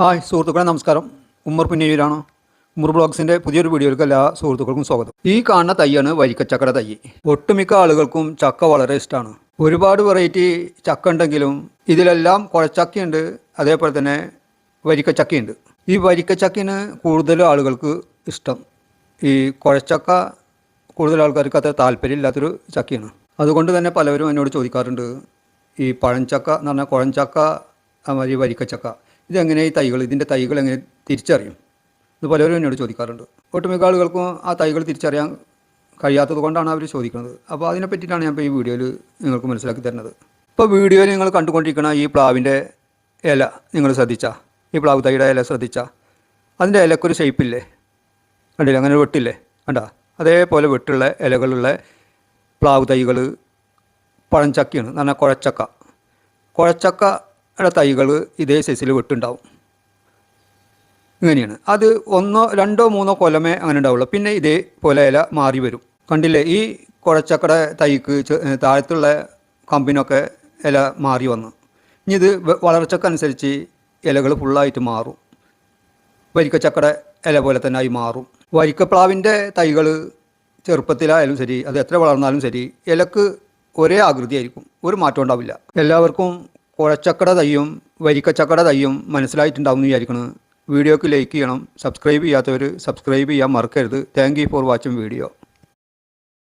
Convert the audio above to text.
Hi സുഹൃത്തുക്കളെ നമസ്കാരം. ഉമ്മർ പുന്നയൂരാണ് ഉമ്മർ ബ്ലോഗ്സിന്റെ പുതിയൊരു വീഡിയോയിലേക്ക് എല്ലാ സുഹൃത്തുക്കൾക്കും സ്വാഗതം. ഈ കാണുന്ന തൈയാണ് വരിക്കച്ചക്കയുടെ തൈ. ഒട്ടുമിക്ക ആളുകൾക്കും ചക്ക വളരെ ഇഷ്ടമാണ് ഒരുപാട് വെറൈറ്റി ചക്ക ഉണ്ടെങ്കിലും ഇതിലെല്ലാം കുഴച്ചക്കയുണ്ട്. അതേപോലെ തന്നെ വരിക്കച്ചക്കയുണ്ട്. ഈ വരിക്കച്ചക്കിന് കൂടുതൽ ആളുകൾക്ക് ഇഷ്ടം. ഈ കുഴച്ചക്ക കൂടുതൽ ആൾക്കാർക്ക് അത്ര താല്പര്യമില്ലാത്തൊരു ചക്കയാണ്. അതുകൊണ്ട് തന്നെ പലവരും എന്നോട് ചോദിക്കാറുണ്ട് ഈ പഴഞ്ചക്ക എന്ന് പറഞ്ഞാൽ കുഴഞ്ചക്ക അതുമാതിരി വരിക്കച്ചക്ക. ഇതെങ്ങനെ ഈ തൈകൾ ഇതിന്റെ തൈകൾ എങ്ങനെ തിരിച്ചറിയും? ഇത് പലരും എന്നോട് ചോദിക്കാറുണ്ട്. ഒട്ടുമിക്ക ആളുകൾക്കും ആ തൈകൾ തിരിച്ചറിയാൻ കഴിയാത്തത് കൊണ്ടാണ് അവർ ചോദിക്കുന്നത്. അപ്പോൾ അതിനെ പറ്റിയിട്ടാണ് ഞാൻ ഇപ്പോൾ ഈ വീഡിയോയിൽ നിങ്ങൾക്ക് മനസ്സിലാക്കി തരുന്നത്. ഇപ്പോൾ വീഡിയോയിൽ നിങ്ങൾ കണ്ടുകൊണ്ടിരിക്കുന്ന ഈ പ്ലാവിന്റെ ഇല നിങ്ങൾ ശ്രദ്ധിച്ചാൽ ഈ പ്ലാവ് തൈയുടെ ഇല ശ്രദ്ധിച്ചാൽ അതിന്റെ ഇലക്കൊരു ഷേപ്പില്ലേ? കണ്ടില്ല? അങ്ങനെ വെട്ടില്ലേ? കണ്ട? അതേപോലെ വെട്ടുള്ള ഇലകളുള്ള പ്ലാവ് തൈകൾ പഴഞ്ചക്കയാണ്. എന്ന് പറഞ്ഞാൽ കുഴച്ചക്ക. കുഴച്ചക്കയുടെ തൈകൾ ഇതേ സൈസിൽ വെട്ടുണ്ടാവും. ഇങ്ങനെയാണ്. അത് ഒന്നോ രണ്ടോ മൂന്നോ കൊലമേ അങ്ങനെ ഉണ്ടാവുള്ളൂ. പിന്നെ ഇതേപോലെ ഇല മാറി വരും. കണ്ടില്ലേ? ഈ കുഴച്ചക്കട തൈക്ക് താഴത്തുള്ള കമ്പിനൊക്കെ ഇല മാറി വന്നു. ഇനി ഇത് വളർച്ചക്കനുസരിച്ച് ഇലകൾ ഫുള്ളായിട്ട് മാറും. വരിക്കച്ചക്കട ഇല പോലെ തന്നെ ആയി മാറും. വരിക്കപ്ലാവിന്റെ തൈകൾ ചെറുപ്പത്തിലായാലും ശരി അത് എത്ര വളർന്നാലും ശരി ഇലക്ക് ഒരേ ആകൃതിയായിരിക്കും. ഒരു മാറ്റം ഉണ്ടാവില്ല. എല്ലാവർക്കും കുഴച്ചക്കട തയ്യും വരിക്കച്ചക്കട തയ്യും മനസ്സിലായിട്ടുണ്ടാവും എന്ന് വിചാരിക്കണം വീഡിയോക്ക് ലൈക്ക് ചെയ്യണം സബ്സ്ക്രൈബ് ചെയ്യാത്തവർ സബ്സ്ക്രൈബ് ചെയ്യാൻ മറക്കരുത്. Thank for watching video